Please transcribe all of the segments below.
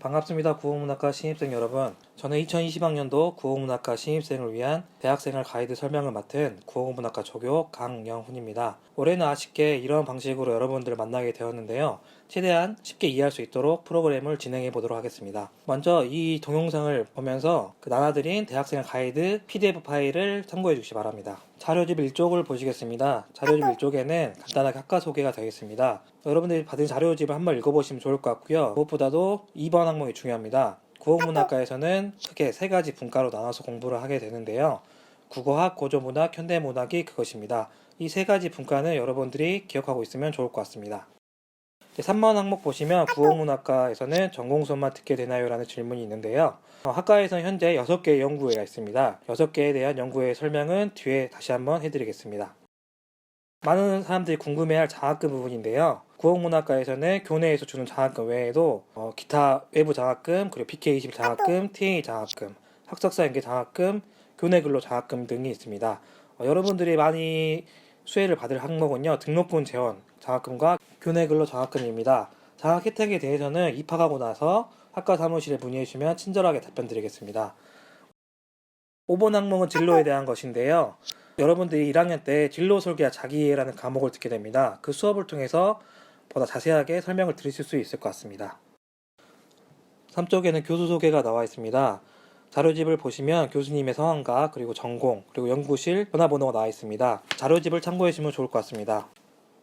반갑습니다. 구호문학과 신입생 여러분. 저는 2020학년도 구호문학과 신입생을 위한 대학생활 가이드 설명을 맡은 구호문학과 조교 강영훈입니다. 올해는 아쉽게 이런 방식으로 여러분들을 만나게 되었는데요. 최대한 쉽게 이해할 수 있도록 프로그램을 진행해 보도록 하겠습니다. 먼저 이 동영상을 보면서 그 나눠드린 대학생활 가이드 PDF 파일을 참고해 주시기 바랍니다. 자료집 1쪽을 보시겠습니다. 자료집 1쪽에는 간단하게 학과 소개가 되어 있습니다. 여러분들이 받은 자료집을 한번 읽어보시면 좋을 것 같고요. 무엇보다도 2번 항목이 중요합니다. 국어문학과에서는 크게 세 가지 분과로 나눠서 공부를 하게 되는데요. 국어학, 고조문학, 현대문학이 그것입니다. 이 세 가지 분과는 여러분들이 기억하고 있으면 좋을 것 같습니다. 3번 항목 보시면 국어문학과에서는 전공 수업만 듣게 되나요? 라는 질문이 있는데요. 어, 학과에서는 현재 6개의 연구회가 있습니다. 6개에 대한 연구회 설명은 뒤에 다시 한번 해드리겠습니다. 많은 사람들이 궁금해할 장학금 부분인데요. 국어문학과에서는 교내에서 주는 장학금 외에도 어, 기타 외부 장학금, 그리고 PK20 장학금, TA 장학금, 학석사 연계 장학금, 교내 근로 장학금 등이 있습니다. 어, 여러분들이 많이 수혜를 받을 항목은요, 등록금 재원 장학금과 교내 근로 장학금입니다. 장학 혜택에 대해서는 입학하고 나서 학과 사무실에 문의해 주시면 친절하게 답변 드리겠습니다. 5번 항목은 진로에 대한 것인데요. 여러분들이 1학년 때 진로 설계와 자기이해라는 과목을 듣게 됩니다. 그 수업을 통해서 보다 자세하게 설명을 드리실 수 있을 것 같습니다. 3쪽에는 교수 소개가 나와 있습니다. 자료집을 보시면 교수님의 성함과 그리고 전공 그리고 연구실 전화번호가 나와 있습니다. 자료집을 참고해 주시면 좋을 것 같습니다.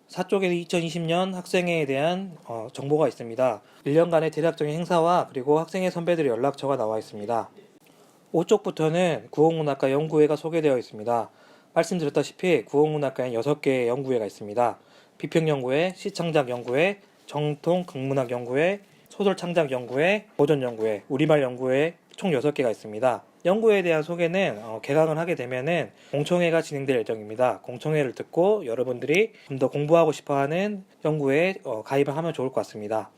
4쪽에는 2020년 학생회에 대한 어, 정보가 있습니다. 1년간의 대략적인 행사와 그리고 학생회 선배들의 연락처가 나와 있습니다. 5쪽부터는 구홍문학과 연구회가 소개되어 있습니다. 말씀드렸다시피 구홍문학과엔 6개의 연구회가 있습니다. 비평연구회, 시창작연구회, 정통 극문학연구회, 소설창작연구회, 보존연구회, 우리말연구회 총 6개가 있습니다. 연구회에 대한 소개는 어, 개강을 하게 되면은 공청회가 진행될 예정입니다. 공청회를 듣고 여러분들이 좀 더 공부하고 싶어하는 연구회에 어, 가입을 하면 좋을 것 같습니다.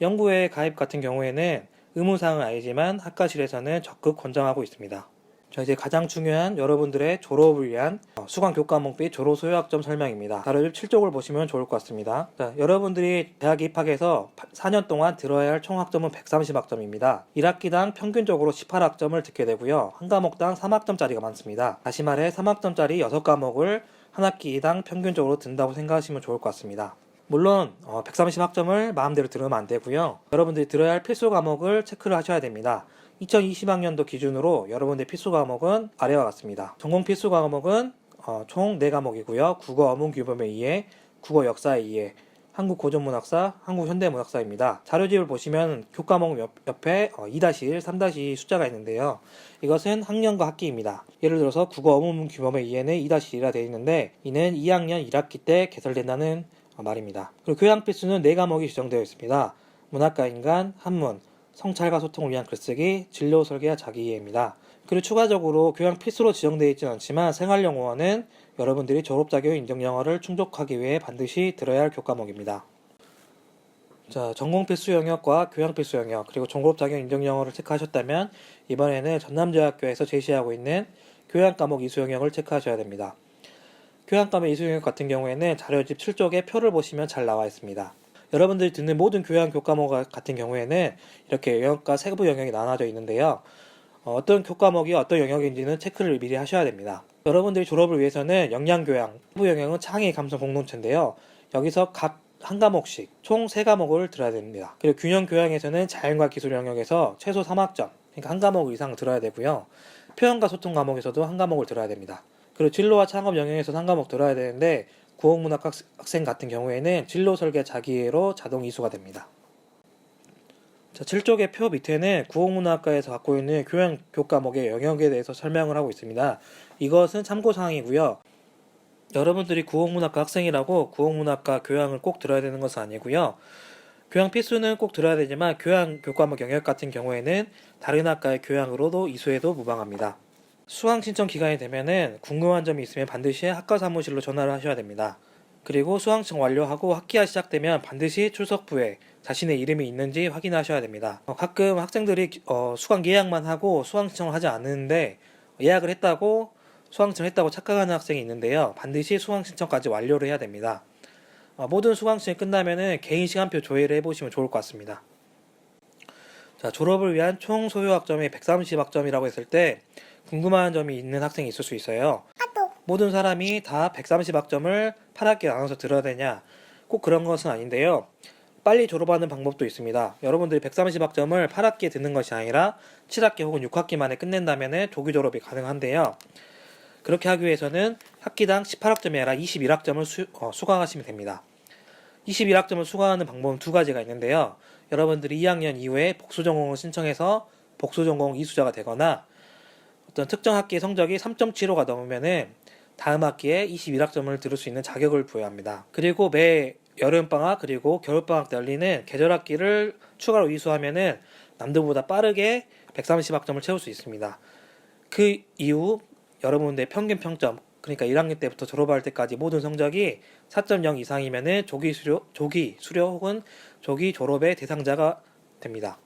연구회 가입 같은 경우에는 의무사항은 아니지만 학과실에서는 적극 권장하고 있습니다. 자 이제 가장 중요한 여러분들의 졸업을 위한 어, 수강 교과목 및 졸업 소요학점 설명입니다. 자료집 7쪽을 보시면 좋을 것 같습니다. 자, 여러분들이 대학 입학해서 4년 동안 들어야 할 총 학점은 130학점입니다. 1학기당 평균적으로 18학점을 듣게 되고요. 한 과목당 3학점짜리가 많습니다. 다시 말해 3학점짜리 6과목을 한 학기당 평균적으로 든다고 생각하시면 좋을 것 같습니다. 물론 130학점을 마음대로 들으면 안 되고요. 여러분들이 들어야 할 필수 과목을 체크를 하셔야 됩니다. 2020학년도 기준으로 여러분들 필수 과목은 아래와 같습니다. 전공 필수 과목은 어, 총 4과목이고요. 국어 어문 규범의 이해, 국어 역사의 이해, 한국 고전문학사, 한국 현대문학사입니다. 자료집을 보시면 교과목 옆, 옆에 어, 2-1, 3-2 숫자가 있는데요. 이것은 학년과 학기입니다. 예를 들어서 국어 어문 규범의 이해는 2-1이라 되어 있는데 이는 2학년 1학기 때 개설된다는 어, 말입니다. 그리고 교양 필수는 4과목이 지정되어 있습니다. 문학과 인간, 한문, 성찰과 소통을 위한 글쓰기, 진로 설계와 자기 이해입니다. 그리고 추가적으로 교양 필수로 지정되어 있지는 않지만 생활영어는 여러분들이 졸업자격 인정 영어를 충족하기 위해 반드시 들어야 할 교과목입니다. 자, 전공 필수 영역과 교양 필수 영역, 그리고 졸업자격 인정 영어를 체크하셨다면 이번에는 전남대학교에서 제시하고 있는 교양 과목 이수 영역을 체크하셔야 됩니다. 교양 과목 이수 영역 같은 경우에는 자료집 7쪽에 표를 보시면 잘 나와 있습니다. 여러분들이 듣는 모든 교양 교과목 같은 경우에는 이렇게 영역과 세부 영역이 나눠져 있는데요. 어, 떤 교과목이 어떤 영역인지는 체크를 미리 하셔야 됩니다. 여러분들이 졸업을 위해서는 영양교양, 세부 영역은 창의 감성 공동체인데요. 여기서 각 한 과목씩 총 3과목을 들어야 됩니다. 그리고 균형 교양에서는 자연과 기술 영역에서 최소 3학점, 그러니까 한 과목 이상 들어야 되고요. 표현과 소통 과목에서도 한 과목을 들어야 됩니다. 그리고 진로와 창업 영역에서 한 과목 들어야 되는데 구홍문학 학생 같은 경우에는 진로 설계 자기예로 자동 이수가 됩니다. 자, 7쪽의 표 밑에는 구홍문학과에서 갖고 있는 교양 교과목의 영역에 대해서 설명을 하고 있습니다. 이것은 참고사항이고요. 여러분들이 구홍문학과 학생이라고 구홍문학과 교양을 꼭 들어야 되는 것은 아니고요. 교양 필수는 꼭 들어야 되지만 교양 교과목 영역 같은 경우에는 다른 학과의 교양으로도 이수해도 무방합니다. 수강 신청 기간이 되면은 궁금한 점이 있으면 반드시 학과 사무실로 전화를 하셔야 됩니다. 그리고 수강 신청 완료하고 학기가 시작되면 반드시 출석부에 자신의 이름이 있는지 확인하셔야 됩니다. 어, 가끔 학생들이 어, 수강 예약만 하고 수강 신청을 하지 않는데 예약을 했다고 수강 신청을 했다고 착각하는 학생이 있는데요. 반드시 수강 신청까지 완료를 해야 됩니다. 어, 모든 수강 신청이 끝나면은 개인 시간표 조회를 해보시면 좋을 것 같습니다. 자, 졸업을 위한 총 소요 학점이 130학점이라고 했을 때 궁금한 점이 있는 학생이 있을 수 있어요. 모든 사람이 다 130학점을 8학기에 나눠서 들어야 되냐? 꼭 그런 것은 아닌데요. 빨리 졸업하는 방법도 있습니다. 여러분들이 130학점을 8학기에 듣는 것이 아니라 7학기 혹은 6학기 만에 끝낸다면 조기 졸업이 가능한데요. 그렇게 하기 위해서는 학기당 18학점이 아니라 21학점을 수, 어, 수강하시면 됩니다. 21학점을 수강하는 방법은 두 가지가 있는데요. 여러분들이 2학년 이후에 복수 전공을 신청해서 복수 전공 이수자가 되거나 어떤 특정 학기의 성적이 3.75가 넘으면은 다음 학기에 21학점을 들을 수 있는 자격을 부여합니다. 그리고 매 여름방학 그리고 겨울방학 때 열리는 계절학기를 추가로 이수하면은 남들보다 빠르게 130학점을 채울 수 있습니다. 그 이후 여러분들의 평균 평점 그러니까 1학년 때부터 졸업할 때까지 모든 성적이 4.0 이상이면은 조기 수료 조기 수료 혹은 조기 졸업의 대상자가 됩니다.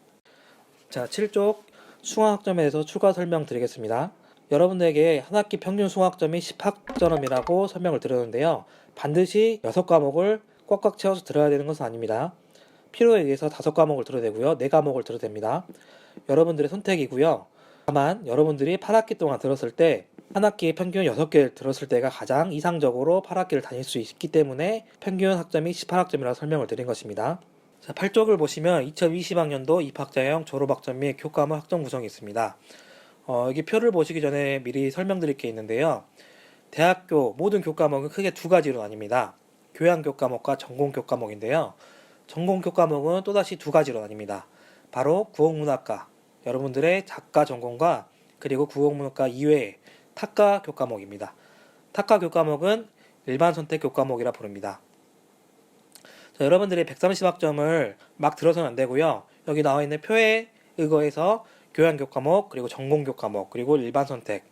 자, 7쪽 수강학점에 대해서 추가 설명 드리겠습니다. 여러분들에게 한 학기 평균 수강학점이 10학점이라고 설명을 드렸는데요. 반드시 6과목을 꽉꽉 채워서 들어야 되는 것은 아닙니다. 필요에 의해서 5과목을 들어야 되고요. 4과목을 들어야 됩니다. 여러분들의 선택이고요. 다만 여러분들이 8학기 동안 들었을 때 한 학기에 평균 6개를 들었을 때가 가장 이상적으로 8학기를 다닐 수 있기 때문에 평균 학점이 18학점이라고 설명을 드린 것입니다. 자, 8쪽을 보시면 2020학년도 입학자형 졸업학점 및 교과목 학점 구성이 있습니다. 어, 여기 표를 보시기 전에 미리 설명드릴 게 있는데요. 대학교 모든 교과목은 크게 두 가지로 나뉩니다. 교양 교과목과 전공 교과목인데요. 전공 교과목은 또다시 두 가지로 나뉩니다. 바로 구옥문학과, 여러분들의 작가 전공과 그리고 구옥문학과 이외의 타과 교과목입니다. 타과 교과목은 일반 선택 교과목이라 부릅니다. 자, 여러분들이 130학점을 막 들어서는 안 되고요. 여기 나와 있는 표에 의거해서 교양 교과목, 그리고 전공 교과목, 그리고 일반 선택.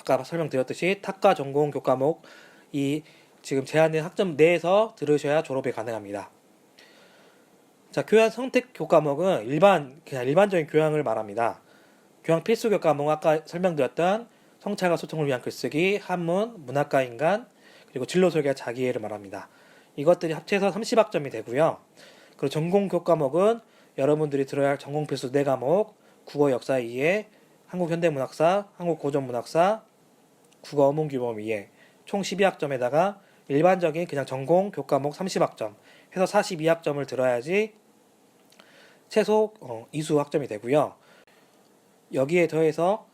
아까 설명드렸듯이 타과 전공 교과목 이 지금 제한된 학점 내에서 들으셔야 졸업이 가능합니다. 자, 교양 선택 교과목은 일반 그냥 일반적인 교양을 말합니다. 교양 필수 교과목 아까 설명드렸던 성찰과 소통을 위한 글쓰기, 한문, 문학과 인간, 그리고 진로 설계와 자기애를 말합니다. 이것들이 합쳐서 30학점이 되고요. 그리고 전공 교과목은 여러분들이 들어야 할 전공 필수 4과목, 국어 역사 이해, 한국 현대문학사, 한국 고전문학사, 국어 어문규범 이해 총 12학점에다가 일반적인 그냥 전공 교과목 30학점 해서 42학점을 들어야지 최소 어, 이수 학점이 되고요. 여기에 더해서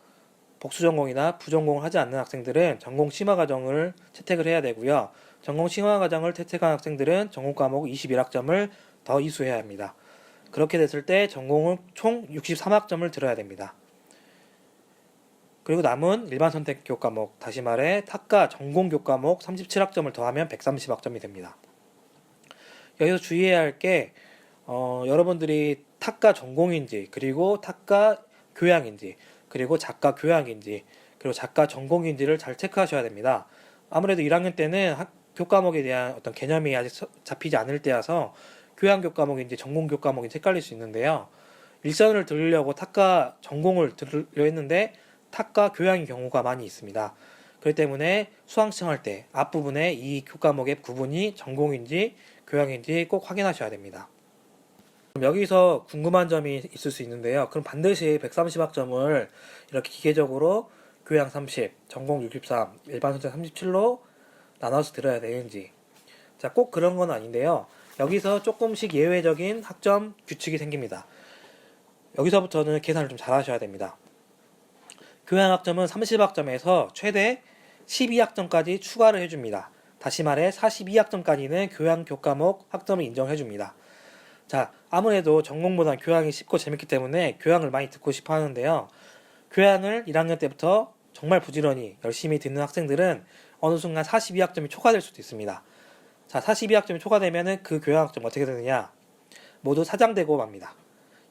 복수 전공이나 부전공을 하지 않는 학생들은 전공 심화 과정을 채택을 해야 되고요. 전공 심화 과정을 채택한 학생들은 전공 과목 21학점을 더 이수해야 합니다. 그렇게 됐을 때 전공은 총 63학점을 들어야 됩니다. 그리고 남은 일반 선택 교과목, 다시 말해 타과 전공 교과목 37학점을 더하면 130학점이 됩니다. 여기서 주의해야 할게 어, 여러분들이 타과 전공인지 그리고 타과 교양인지 그리고 작가 교양인지 그리고 작가 전공인지를 잘 체크하셔야 됩니다. 아무래도 1학년 때는 학, 교 과목에 대한 어떤 개념이 아직 서- 잡히지 않을 때라서 교양 교 과목인지 전공 교 과목인지 헷갈릴 수 있는데요. 일선을 들으려고 타과 전공을 들으려 했는데 타과 교양인 경우가 많이 있습니다. 그렇기 때문에 수강 신청할 때 앞부분에 이 교과목의 구분이 전공인지 교양인지 꼭 확인하셔야 됩니다. 여기서 궁금한 점이 있을 수 있는데요. 그럼 반드시 130학점을 이렇게 기계적으로 교양 30, 전공 63, 일반 선택 37로 나눠서 들어야 되는지. 자, 꼭 그런 건 아닌데요. 여기서 조금씩 예외적인 학점 규칙이 생깁니다. 여기서부터는 계산을 좀 잘 하셔야 됩니다. 교양 학점은 30학점에서 최대 12학점까지 추가를 해줍니다. 다시 말해 42학점까지는 교양 교과목 학점을 인정해줍니다. 자, 아무래도 전공보다 교양이 쉽고 재밌기 때문에 교양을 많이 듣고 싶어 하는데요. 교양을 1학년 때부터 정말 부지런히 열심히 듣는 학생들은 어느 순간 42학점이 초과될 수도 있습니다. 자, 42학점이 초과되면은 그 교양학점 어떻게 되느냐? 모두 사장되고 맙니다.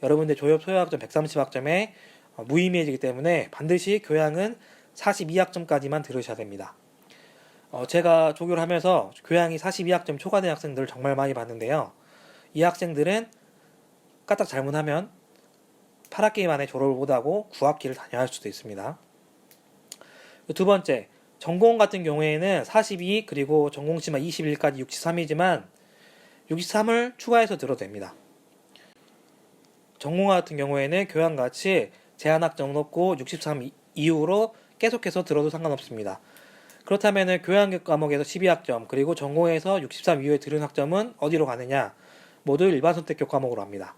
여러분들 조협 소요학점 130학점에 어, 무의미해지기 때문에 반드시 교양은 42학점까지만 들으셔야 됩니다. 어, 제가 조교를 하면서 교양이 42학점 초과된 학생들을 정말 많이 봤는데요. 이 학생들은 까딱 잘못하면 8학기 만에 졸업을 못하고 9학기를 다녀야 할 수도 있습니다. 두 번째, 전공 같은 경우에는 42 그리고 전공치마 21까지 63이지만 63을 추가해서 들어도 됩니다. 전공화 같은 경우에는 교양과 같이 제한학점 높고 63 이- 이후로 계속해서 들어도 상관없습니다. 그렇다면 교양 과목에서 12학점 그리고 전공에서 63 이후에 들은 학점은 어디로 가느냐? 모두 일반 선택 교과목으로 합니다.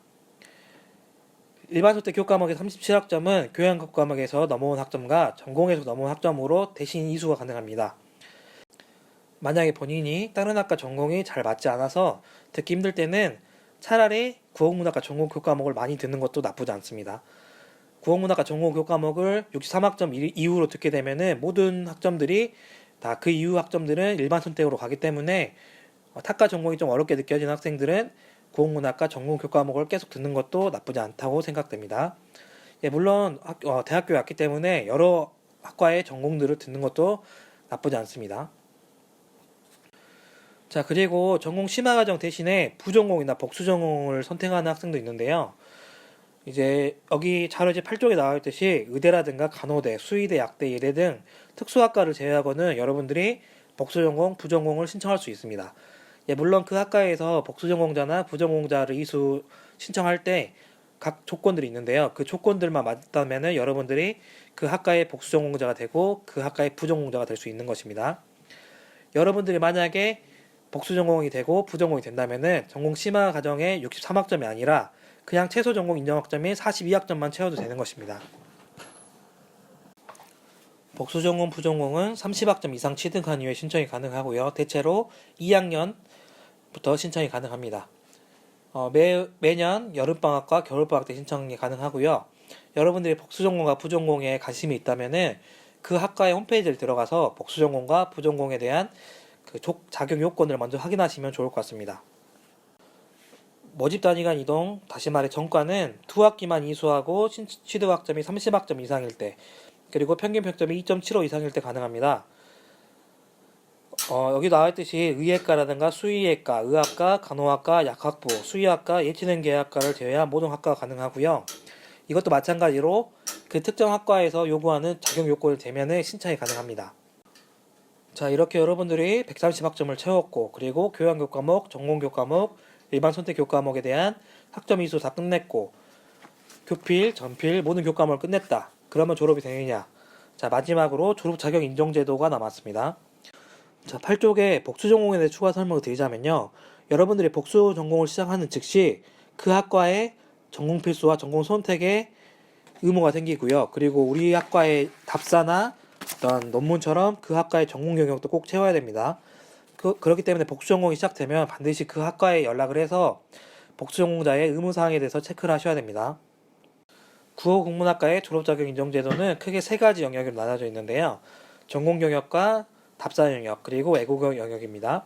일반 선택 교과목의 37학점은 교양 과목에서 넘어온 학점과 전공에서 넘어온 학점으로 대신 이수가 가능합니다. 만약에 본인이 다른 학과 전공이 잘 맞지 않아서 듣기 힘들 때는 차라리 국어문학과 전공 교과목을 많이 듣는 것도 나쁘지 않습니다. 국어문학과 전공 교과목을 63학점 이후로 듣게 되면은 모든 학점들이 다 그 이후 학점들은 일반 선택으로 가기 때문에 어, 학과 전공이 좀 어렵게 느껴지는 학생들은 국어문학과 전공 교과목을 계속 듣는 것도 나쁘지 않다고 생각됩니다. 예, 물론 학, 어, 대학교에 왔기 때문에 여러 학과의 전공들을 듣는 것도 나쁘지 않습니다. 자, 그리고 전공 심화 과정 대신에 부전공이나 복수 전공을 선택하는 학생도 있는데요. 이제 여기 자료지 8쪽에 나와 있듯이 의대라든가 간호대, 수의대, 약대, 예대 등 특수학과를 제외하고는 여러분들이 복수 전공, 부전공을 신청할 수 있습니다. 예, 물론 그 학과에서 복수 전공자나 부전공자를 이수 신청할 때 각 조건들이 있는데요. 그 조건들만 맞다면은 여러분들이 그 학과의 복수 전공자가 되고 그 학과의 부전공자가 될 수 있는 것입니다. 여러분들이 만약에 복수 전공이 되고 부전공이 된다면은 전공 심화 과정의 63학점이 아니라 그냥 최소 전공 인정 학점인 42학점만 채워도 되는 것입니다. 복수 전공 부전공은 30학점 이상 취득한 이후에 신청이 가능하고요. 대체로 2학년 부터 신청이 가능합니다. 어, 매, 매년 여름방학과 겨울방학 때 신청이 가능하고요. 여러분들이 복수전공과 부전공에 관심이 있다면은 그 학과의 홈페이지를 들어가서 복수전공과 부전공에 대한 그 조- 자격 요건을 먼저 확인하시면 좋을 것 같습니다. 모집 단위간 이동, 다시 말해 전과는 두 학기만 이수하고 신- 취득 학점이 30학점 이상일 때, 그리고 평균 평점이 2.75 이상일 때 가능합니다. 어, 여기 나와 있듯이 의예과라든가 수의예과, 의학과, 간호학과, 약학부, 수의학과, 예체능계학과를 제외한 모든 학과가 가능하고요. 이것도 마찬가지로 그 특정 학과에서 요구하는 자격 요건을 되면은 신청이 가능합니다. 자, 이렇게 여러분들이 130학점을 채웠고, 그리고 교양 교과목, 전공 교과목, 일반 선택 교과목에 대한 학점 이수 다 끝냈고, 교필, 전필, 모든 교과목을 끝냈다. 그러면 졸업이 되느냐? 자, 마지막으로 졸업 자격 인정 제도가 남았습니다. 자, 8쪽에 복수 전공에 대해 추가 설명을 드리자면요. 여러분들이 복수 전공을 시작하는 즉시 그 학과의 전공 필수와 전공 선택에 의무가 생기고요. 그리고 우리 학과의 답사나 어떤 논문처럼 그 학과의 전공 경력도 꼭 채워야 됩니다. 그, 그렇기 때문에 복수 전공이 시작되면 반드시 그 학과에 연락을 해서 복수 전공자의 의무 사항에 대해서 체크를 하셔야 됩니다. 국어 국문학과의 졸업 자격 인정 제도는 크게 세 가지 영역으로 나눠져 있는데요. 전공 경력과 답사 영역 그리고 외국어 영역입니다.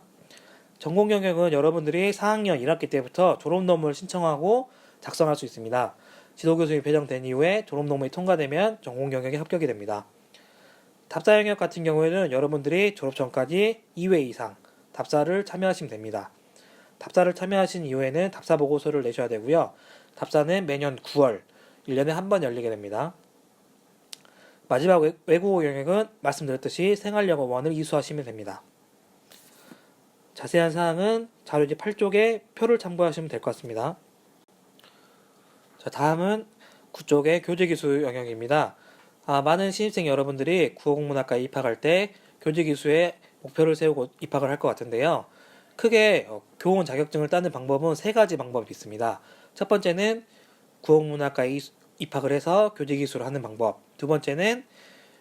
전공 영역은 여러분들이 4학년 1학기 때부터 졸업 논문을 신청하고 작성할 수 있습니다. 지도 교수님이 배정된 이후에 졸업 논문이 통과되면 전공 영역에 합격이 됩니다. 답사 영역 같은 경우에는 여러분들이 졸업 전까지 2회 이상 답사를 참여하시면 됩니다. 답사를 참여하신 이후에는 답사 보고서를 내셔야 되고요. 답사는 매년 9월 1년에 한 번 열리게 됩니다. 마지막 외- 외국어 영역은 말씀드렸듯이 생활영어원을 이수하시면 됩니다. 자세한 사항은 자료지 8쪽에 표를 참고하시면 될 것 같습니다. 자, 다음은 9쪽의 교재기술 영역입니다. 아, 많은 신입생 여러분들이 국어국문학과에 입학할 때 교재기수에 목표를 세우고 입학을 할 것 같은데요. 크게 어, 교원 자격증을 따는 방법은 세 가지 방법이 있습니다. 첫 번째는 국어국문학과에 이- 입학을 해서 교재기술을 하는 방법. 두 번째는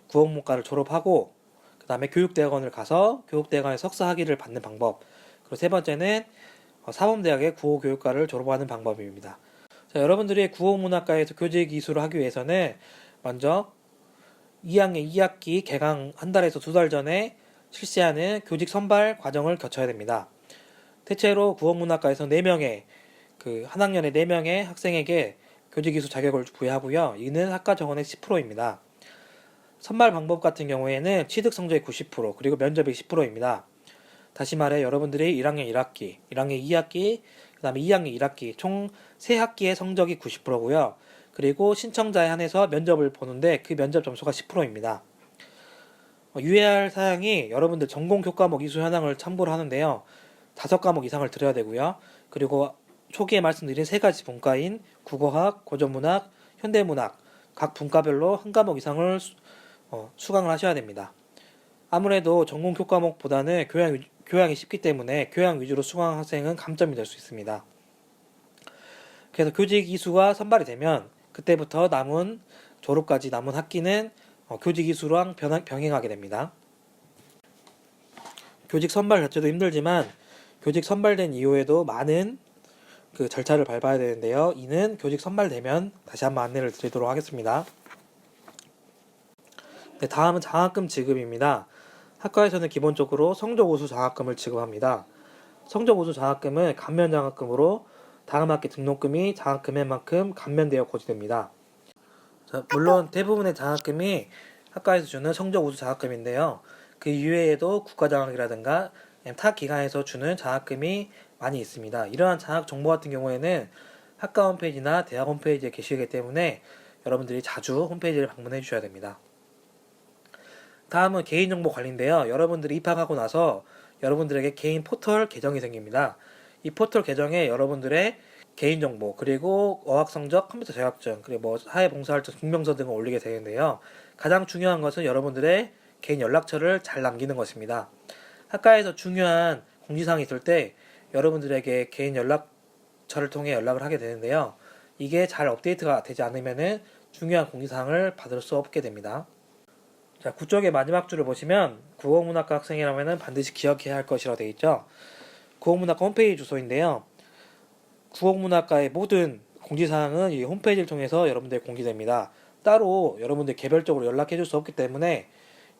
국어국문과를 졸업하고 그 다음에 교육대학원을 가서 교육대학원에 석사 학위를 받는 방법. 그리고 세 번째는 어, 사범대학의 국어교육과를 졸업하는 방법입니다. 자, 여러분들이 국어문학과에서 교재 기술을 하기 위해서는 먼저 2학년 2학기 개강 한 달에서 두 달 전에 실시하는 교직 선발 과정을 거쳐야 됩니다. 대체로 국어문학과에서 4명의 그 한 학년에 4명의 학생에게 교직기술 자격을 부여하고요. 이는 학과 정원의 10%입니다. 선발 방법 같은 경우에는 취득 성적의 90% 그리고 면접이 10%입니다. 다시 말해 여러분들이 1학년 1학기, 1학년 2학기, 그 다음에 2학년 1학기 총 3학기의 성적이 90%고요. 그리고 신청자에 한해서 면접을 보는데 그 면접 점수가 10%입니다. 어, 유의할 사항이 여러분들 전공 교과목 이수 현황을 참고를 하는데요. 다섯 과목 이상을 들어야 되고요. 그리고 초기에 말씀드린 세 가지 분과인 국어학, 고전문학, 현대문학 각 분과별로 한 과목 이상을 수, 어, 수강을 하셔야 됩니다. 아무래도 전공 교과목보다는 교양, 위- 교양이 쉽기 때문에 교양 위주로 수강 학생은 감점이 될 수 있습니다. 그래서 교직 이수가 선발이 되면 그때부터 남은 졸업까지 남은 학기는 어, 교직 이수랑 변화- 병행하게 됩니다. 교직 선발 자체도 힘들지만 교직 선발된 이후에도 많은 그 절차를 밟아야 되는데요. 이는 교직 선발 되면 다시 한번 안내를 드리도록 하겠습니다. 네, 다음은 장학금 지급입니다. 학과에서는 기본적으로 성적 우수 장학금을 지급합니다. 성적 우수 장학금은 감면 장학금으로 다음 학기 등록금이 장학금의 만큼 감면되어 고지됩니다. 자, 물론 대부분의 장학금이 학과에서 주는 성적 우수 장학금인데요. 그 이외에도 국가장학이라든가 타 기관에서 주는 장학금이 많이 있습니다. 이러한 장학 정보 같은 경우에는 학과 홈페이지나 대학 홈페이지에 게시되기 때문에 여러분들이 자주 홈페이지를 방문해 주셔야 됩니다. 다음은 개인정보 관리인데요. 여러분들이 입학하고 나서 여러분들에게 개인 포털 계정이 생깁니다. 이 포털 계정에 여러분들의 개인정보 그리고 어학성적 컴퓨터 자격증 그리고 뭐 사회봉사활동 증명서 등을 올리게 되는데요. 가장 중요한 것은 여러분들의 개인 연락처를 잘 남기는 것입니다. 학과에서 중요한 공지사항이 있을 때 여러분들에게 개인 연락처를 통해 연락을 하게 되는데요. 이게 잘 업데이트가 되지 않으면은 중요한 공지사항을 받을 수 없게 됩니다. 자, 구쪽의 마지막 줄을 보시면 국어문학과 학생이라면 반드시 기억해야 할 것이라고 되어 있죠. 국어문학과 홈페이지 주소인데요. 국어문학과의 모든 공지사항은 이 홈페이지를 통해서 여러분들 공개됩니다. 따로 여러분들 개별적으로 연락해 줄 수 없기 때문에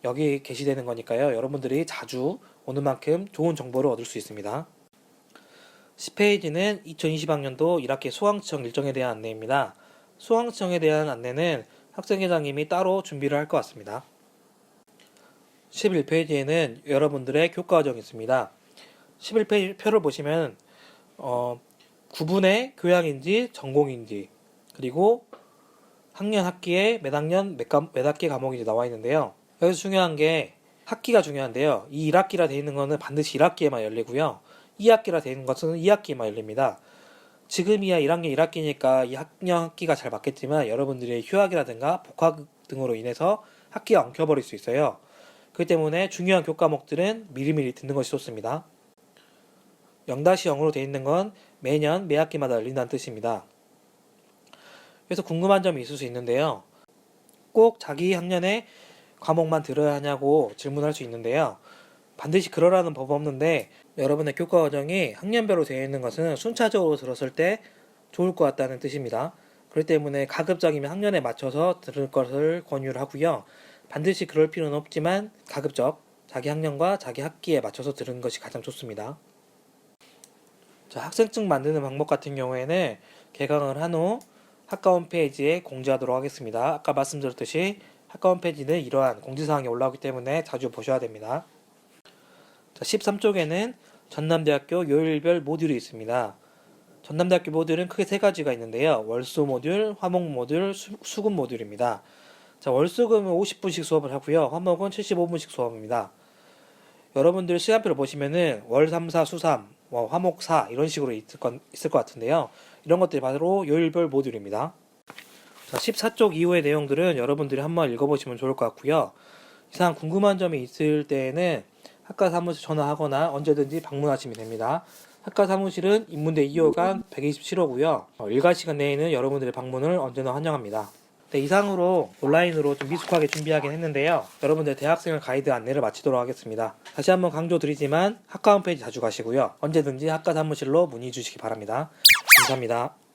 여기 게시되는 거니까요. 여러분들이 자주 오는 만큼 좋은 정보를 얻을 수 있습니다. 10페이지는 2020학년도 1학기 수강청 일정에 대한 안내입니다. 수강청에 대한 안내는 학생회장님이 따로 준비를 할 것 같습니다. 11페이지에는 여러분들의 교과과정이 있습니다. 11페이지 표를 보시면 어, 구분의 교양인지 전공인지 그리고 학년 학기에 몇 학년 몇, 과, 몇 학기 과목인지 나와 있는데요. 여기서 중요한 게 학기가 중요한데요. 이 1학기라 되어 있는 거는 반드시 1학기에만 열리고요. 2학기라 되어 있는 것은 2학기에만 열립니다. 지금이야 1학년 1학기니까 이 학년 학기가 잘 맞겠지만 여러분들의 휴학이라든가 복학 등으로 인해서 학기가 엉켜버릴 수 있어요. 그렇기 때문에 중요한 교과목들은 미리미리 듣는 것이 좋습니다. 0-0으로 되어 있는 건 매년 매 학기마다 열린다는 뜻입니다. 그래서 궁금한 점이 있을 수 있는데요. 꼭 자기 학년의 과목만 들어야 하냐고 질문할 수 있는데요. 반드시 그러라는 법 없는데 여러분의 교과 과정이 학년별로 되어 있는 것은 순차적으로 들었을 때 좋을 것 같다는 뜻입니다. 그렇기 때문에 가급적이면 학년에 맞춰서 들을 것을 권유를 하고요. 반드시 그럴 필요는 없지만 가급적 자기 학년과 자기 학기에 맞춰서 들은 것이 가장 좋습니다. 자, 학생증 만드는 방법 같은 경우에는 개강을 한 후 학과 홈페이지에 공지하도록 하겠습니다. 아까 말씀드렸듯이 학과 홈페이지는 이러한 공지사항이 올라오기 때문에 자주 보셔야 됩니다. 자, 13쪽에는 전남대학교 요일별 모듈이 있습니다. 전남대학교 모듈은 크게 세 가지가 있는데요. 월수 모듈, 화목 모듈, 수, 수금 모듈입니다. 자, 월수금은 50분씩 수업을 하고요. 화목은 75분씩 수업입니다. 여러분들 시간표를 보시면은 월 3, 4, 수 3, 뭐 화목 4 이런 식으로 있을, 건, 있을 것 같은데요. 이런 것들이 바로 요일별 모듈입니다. 자, 14쪽 이후의 내용들은 여러분들이 한번 읽어보시면 좋을 것 같고요. 이상 궁금한 점이 있을 때에는 학과 사무실 전화하거나 언제든지 방문하시면 됩니다. 학과 사무실은 인문대 2호간 127호고요. 일과 시간 내에는 여러분들의 방문을 언제나 환영합니다. 네, 이상으로 온라인으로 좀 미숙하게 준비하긴 했는데요. 여러분들 대학생을 가이드 안내를 마치도록 하겠습니다. 다시 한번 강조드리지만 학과 홈페이지 자주 가시고요. 언제든지 학과 사무실로 문의 주시기 바랍니다. 감사합니다.